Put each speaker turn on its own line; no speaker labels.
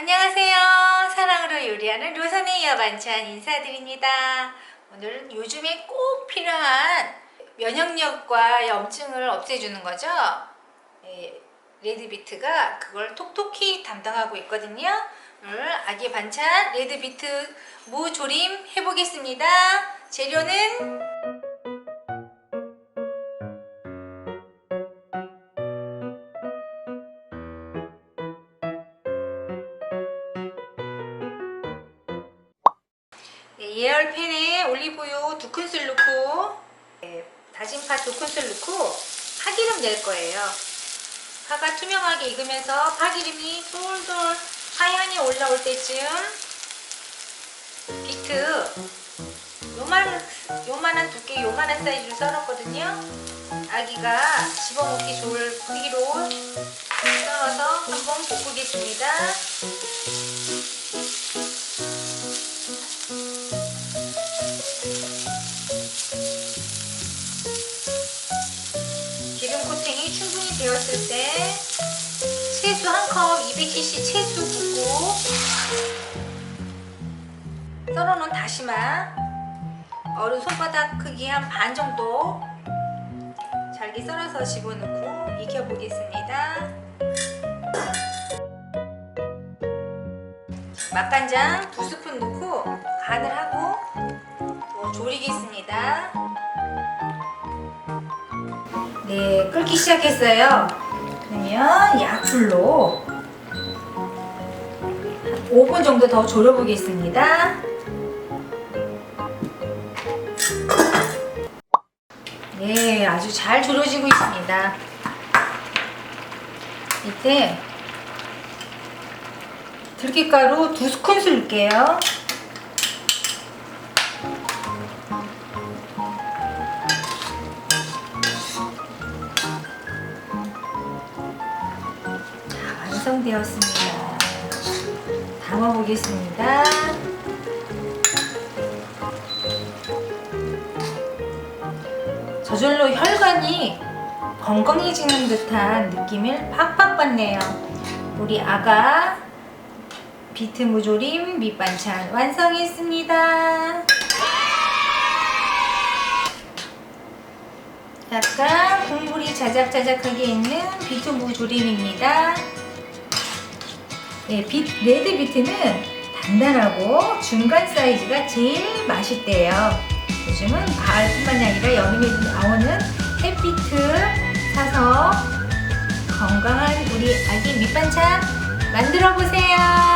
안녕하세요. 사랑으로 요리하는 로선의 여반찬 인사드립니다. 오늘은 요즘에 꼭 필요한 면역력과 염증을 없애주는 거죠. 예, 레드비트가 그걸 톡톡히 담당하고 있거든요. 오늘 아기 반찬 레드비트 무조림 해보겠습니다. 재료는 예열 팬에 올리브유 두 큰술 넣고 네, 다진 파 두 큰술 넣고 파기름 낼 거예요. 파가 투명하게 익으면서 파기름이 솔솔 하얀이 올라올 때쯤 비트 요만, 요만한 두께 요만한 사이즈로 썰었거든요. 아기가 집어먹기 좋을 크기로 썰어서 한번 볶으겠습니다. 되었을 때 채수 한컵 200cc 채수 붓고 썰어놓은 다시마 어른 손바닥 크기 한 반 정도 잘게 썰어서 집어넣고 익혀보겠습니다. 맛간장 두 스푼 넣고 간을 하고 또 졸이겠습니다. 네, 끓기 시작했어요. 그러면 약불로 5분 정도 더 졸여보겠습니다. 네, 아주 잘 졸여지고 있습니다. 이때 들깨가루 두 스푼술 넣을게요. 완성되었습니다. 담아보겠습니다. 저절로 혈관이 건강해지는 듯한 느낌을 팍팍 받네요. 우리 아가 비트 무조림 밑반찬 완성했습니다. 약간 국물이 자작자작하게 있는 비트 무조림입니다. 네, 빛, 레드 비트는 단단하고 중간 사이즈가 제일 맛있대요. 요즘은 가을뿐만이 아니라 여름에도 나오는 햇비트 사서 건강한 우리 아기 밑반찬 만들어 보세요.